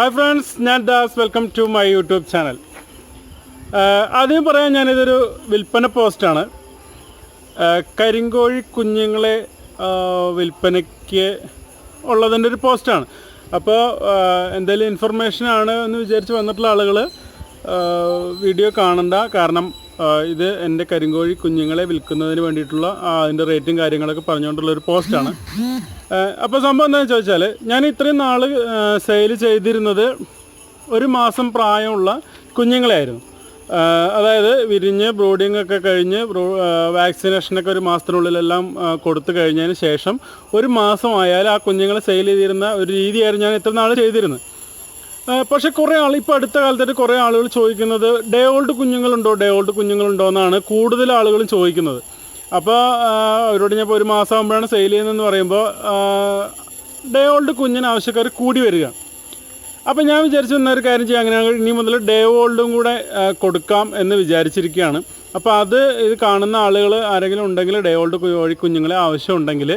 Hi friends ഞാൻ Das welcome to my YouTube channel ആദ്യം പറയാൻ ഞാനിതൊരു വിൽപ്പന പോസ്റ്റാണ് ആഹ് കരിങ്കോഴി കുഞ്ഞുങ്ങളെ ആഹ് വിൽപ്പനയ്ക്ക് ഉള്ളതിന്റെ ഒരു പോസ്റ്റാണ് അപ്പോൾ എന്തെങ്കിലും ഇൻഫർമേഷനാണ് എന്ന് വിചാരിച്ച് വന്നിട്ടുള്ള ആളുകൾ വീഡിയോ കാണണ്ട. കാരണം ഇത് എന്റെ കരിങ്കോഴി കുഞ്ഞുങ്ങളെ വിൽക്കുന്നതിന് വേണ്ടിയിട്ടുള്ള അതിന്റെ റേറ്റും കാര്യങ്ങളൊക്കെ പറഞ്ഞുകൊണ്ടുള്ള ഒരു പോസ്റ്റാണ് അപ്പോൾ സംഭവം എന്താണെന്ന് ചോദിച്ചാൽ ഞാൻ ഇത്രയും നാൾ സെയിൽ ചെയ്തിരുന്നത് ഒരു മാസം പ്രായമുള്ള കുഞ്ഞുങ്ങളെയായിരുന്നു. അതായത് വിരിഞ്ഞ് ബ്രോഡിംഗ് ഒക്കെ കഴിഞ്ഞ് വാക്സിനേഷനൊക്കെ ഒരു മാസത്തിനുള്ളിലെല്ലാം കൊടുത്തു കഴിഞ്ഞതിന് ശേഷം ഒരു മാസമായാൽ ആ കുഞ്ഞുങ്ങളെ സെയിൽ ചെയ്തിരുന്ന ഒരു രീതിയായിരുന്നു ഞാൻ ഇത്ര നാൾ ചെയ്തിരുന്നത്. പക്ഷേ കുറേ ആൾ ഇപ്പോൾ അടുത്ത കാലത്തായിട്ട് കുറേ ആളുകൾ ചോദിക്കുന്നത് ഡേ ഓൾഡ് കുഞ്ഞുങ്ങളുണ്ടോ ഡേ ഓൾഡ് കുഞ്ഞുങ്ങളുണ്ടോ എന്നാണ് കൂടുതൽ ആളുകളും ചോദിക്കുന്നത്. അപ്പോൾ അവരോട് ഞാൻ ഇപ്പോൾ ഒരു മാസം ആകുമ്പോഴാണ് സെയിൽ ചെയ്യുന്നതെന്ന് പറയുമ്പോൾ ഡേ ഓൾഡ് കുഞ്ഞിന് ആവശ്യക്കാർ കൂടി വരിക. അപ്പോൾ ഞാൻ വിചാരിച്ചു ഒരു കാര്യം ചെയ്യാം അങ്ങനെ ഇനി മുതൽ ഡേ ഓൾഡും കൂടെ കൊടുക്കാം എന്ന് വിചാരിച്ചിരിക്കുകയാണ്. അപ്പോൾ അത് ഇത് കാണുന്ന ആളുകൾ ആരെങ്കിലും ഉണ്ടെങ്കിൽ ഡേ ഓൾഡ് കോഴി കുഞ്ഞുങ്ങളെ ആവശ്യമുണ്ടെങ്കിൽ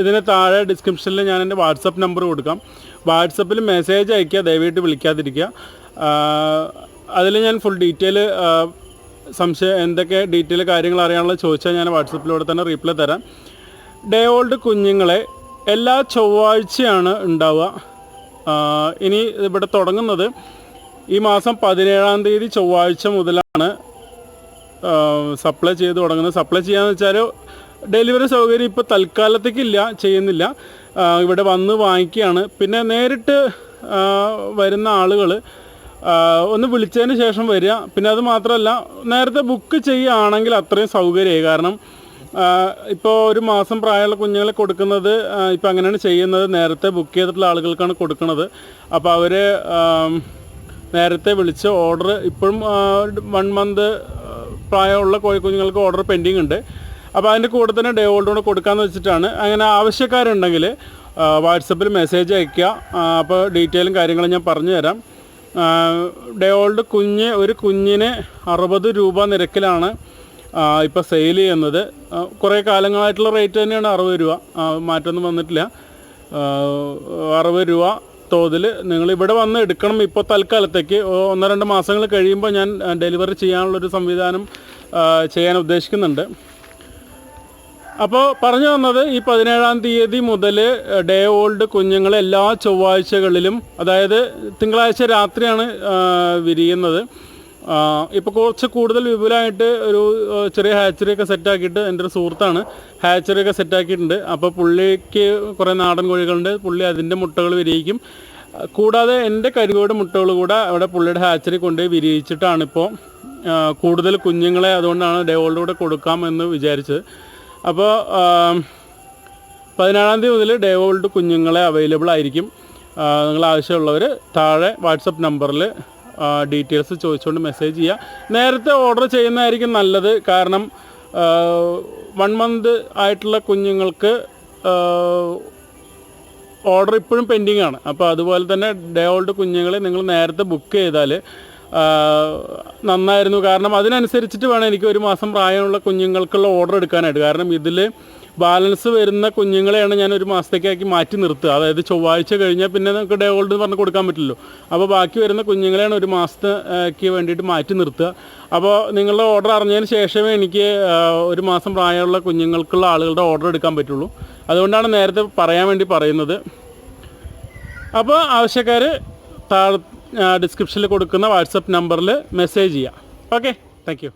ഇതിന് താഴെ ഡിസ്ക്രിപ്ഷനിൽ ഞാൻ എന്റെ വാട്സപ്പ് നമ്പർ കൊടുക്കാം. വാട്സപ്പിൽ മെസ്സേജ് അയയ്ക്കുക ദയവായിട്ട് വിളിക്കാതിരിക്കുക. അതിൽ ഞാൻ ഫുൾ ഡീറ്റെയിൽ സംശയം എന്തൊക്കെ ഡീറ്റെയിൽ കാര്യങ്ങൾ അറിയാനുള്ള ചോദിച്ചാൽ ഞാൻ വാട്സപ്പിലൂടെ തന്നെ റീപ്ലൈ തരാം. ഡേ ഓൾഡ് കുഞ്ഞുങ്ങളെ എല്ലാ ചൊവ്വാഴ്ചയാണ് ഉണ്ടാവുക. ഇനി ഇവിടെ തുടങ്ങുന്നത് ഈ മാസം പതിനേഴാം തീയതി ചൊവ്വാഴ്ച മുതലാണ് സപ്ലൈ ചെയ്ത് തുടങ്ങുന്നത്. സപ്ലൈ ചെയ്യാന്ന് വെച്ചാൽ ഡെലിവറി സൗകര്യം ഇപ്പോൾ തൽക്കാലത്തേക്കില്ല ചെയ്യുന്നില്ല. ഇവിടെ വന്ന് വാങ്ങിക്കുകയാണ്. പിന്നെ നേരിട്ട് വരുന്ന ആളുകൾ ഒന്ന് വിളിച്ചതിന് ശേഷം വരിക. പിന്നെ അത് മാത്രമല്ല നേരത്തെ ബുക്ക് ചെയ്യുകയാണെങ്കിൽ അത്രയും സൗകര്യമായി. കാരണം ഇപ്പോൾ ഒരു മാസം പ്രായമുള്ള കുഞ്ഞുങ്ങളെ കൊടുക്കുന്നത് ഇപ്പോൾ അങ്ങനെയാണ് ചെയ്യുന്നത്. നേരത്തെ ബുക്ക് ചെയ്തിട്ടുള്ള ആളുകൾക്കാണ് കൊടുക്കുന്നത്. അപ്പോൾ അവർ നേരത്തെ വിളിച്ച് ഓർഡർ ഇപ്പോഴും വൺ മന്ത് പ്രായമുള്ള കോഴി കുഞ്ഞുങ്ങൾക്ക് ഓർഡർ പെൻഡിങ് ഉണ്ട്. അപ്പോൾ അതിന്റെ കൂടെ തന്നെ ഡേ ഓൾഡ് കൂടെ കൊടുക്കാമെന്ന് വെച്ചിട്ടാണ്. അങ്ങനെ ആവശ്യക്കാരുണ്ടെങ്കിൽ വാട്സപ്പിൽ മെസ്സേജ് അയയ്ക്കുക. അപ്പോൾ ഡീറ്റെയിലും കാര്യങ്ങളും ഞാൻ പറഞ്ഞു തരാം. ഡേ ഓൾഡ് കുഞ്ഞ് ഒരു കുഞ്ഞിന് അറുപത് രൂപ നിരക്കിലാണ് ഇപ്പോൾ സെയിൽ ചെയ്യുന്നത്. കുറേ കാലങ്ങളായിട്ടുള്ള റേറ്റ് തന്നെയാണ് അറുപത് രൂപ. മാറ്റമൊന്നും വന്നിട്ടില്ല. അറുപത് രൂപ തോതിൽ നിങ്ങൾ ഇവിടെ വന്ന് എടുക്കണം. ഇപ്പോൾ തൽക്കാലത്തേക്ക് ഒന്നോ രണ്ട് മാസങ്ങൾ കഴിയുമ്പോൾ ഞാൻ ഡെലിവറി ചെയ്യാനുള്ളൊരു സംവിധാനം ചെയ്യാൻ ഉദ്ദേശിക്കുന്നുണ്ട്. അപ്പോൾ പറഞ്ഞു വന്നത് ഈ പതിനേഴാം തീയതി മുതൽ ഡേ ഓൾഡ് കുഞ്ഞുങ്ങൾ എല്ലാ ചൊവ്വാഴ്ചകളിലും അതായത് തിങ്കളാഴ്ച രാത്രിയാണ് വിരിയുന്നത്. ഇപ്പോൾ കുറച്ച് കൂടുതൽ വിപുലമായിട്ട് ഒരു ചെറിയ ഹാച്ചറി ഒക്കെ സെറ്റാക്കിയിട്ട് എന്റെ ഒരു സുഹൃത്താണ് ഹാച്ചറി ഒക്കെ സെറ്റാക്കിയിട്ടുണ്ട് അപ്പോൾ പുള്ളിക്ക് കുറേ നാടൻ കോഴികളുണ്ട്. പുള്ളി അതിന്റെ മുട്ടകൾ വിരിയിക്കും. കൂടാതെ എന്റെ കരികോട് മുട്ടകൾ കൂടെ അവിടെ പുള്ളിയുടെ ഹാച്ചറി കൊണ്ടുപോയി വിരിയിച്ചിട്ടാണിപ്പോൾ കൂടുതൽ കുഞ്ഞുങ്ങളെ അതുകൊണ്ടാണ് ഡേ ഓൾഡ് കൂടെ കൊടുക്കാം എന്ന് വിചാരിച്ചത്. അപ്പോൾ പതിനാറാം തീയതി മുതൽ ഡേ ഓൾഡ് കുഞ്ഞുങ്ങളെ അവൈലബിൾ ആയിരിക്കും. നിങ്ങൾ ആവശ്യമുള്ളവർ താഴെ വാട്സപ്പ് നമ്പറിൽ ഡീറ്റെയിൽസ് ചോദിച്ചുകൊണ്ട് മെസ്സേജ് ചെയ്യുക നേരത്തെ ഓർഡർ ചെയ്യുന്നതായിരിക്കും നല്ലത്. കാരണം വൺ മന്ത് ആയിട്ടുള്ള കുഞ്ഞുങ്ങൾക്ക് ഓർഡർ ഇപ്പോഴും പെൻഡിങ് ആണ്. അപ്പോൾ അതുപോലെ തന്നെ ഡേ ഓൾഡ് കുഞ്ഞുങ്ങളെ നിങ്ങൾ നേരത്തെ ബുക്ക് ചെയ്താൽ നന്നായിരുന്നു. കാരണം അതിനനുസരിച്ചിട്ട് വേണം എനിക്ക് ഒരു മാസം പ്രായമുള്ള കുഞ്ഞുങ്ങൾക്കുള്ള ഓർഡർ എടുക്കാനായിട്ട്. കാരണം ഇതിൽ ബാലൻസ് വരുന്ന കുഞ്ഞുങ്ങളെയാണ് ഞാൻ ഒരു മാസത്തേക്കാക്കി മാറ്റി നിർത്തുക. അതായത് ചൊവ്വാഴ്ച കഴിഞ്ഞാൽ പിന്നെ നമുക്ക് ഡേ ഓൾഡ് എന്ന് പറഞ്ഞ് കൊടുക്കാൻ പറ്റില്ലല്ലോ. അപ്പോൾ ബാക്കി വരുന്ന കുഞ്ഞുങ്ങളെയാണ് ഒരു മാസത്തേക്ക് വേണ്ടിയിട്ട് മാറ്റി നിർത്തുക. അപ്പോൾ നിങ്ങളുടെ ഓർഡർ അറിഞ്ഞതിന് ശേഷമേ എനിക്ക് ഒരു മാസം പ്രായമുള്ള കുഞ്ഞുങ്ങൾക്കുള്ള ആളുകളുടെ ഓർഡർ എടുക്കാൻ പറ്റുള്ളൂ. അതുകൊണ്ടാണ് നേരത്തെ പറയാൻ വേണ്ടി പറയുന്നത്. അപ്പോൾ ആവശ്യക്കാർ താഴെ ഡിസ്ക്രിപ്ഷനിൽ കൊടുക്കുന്ന വാട്സപ്പ് നമ്പറിൽ മെസ്സേജ് ചെയ്യാം. Okay thank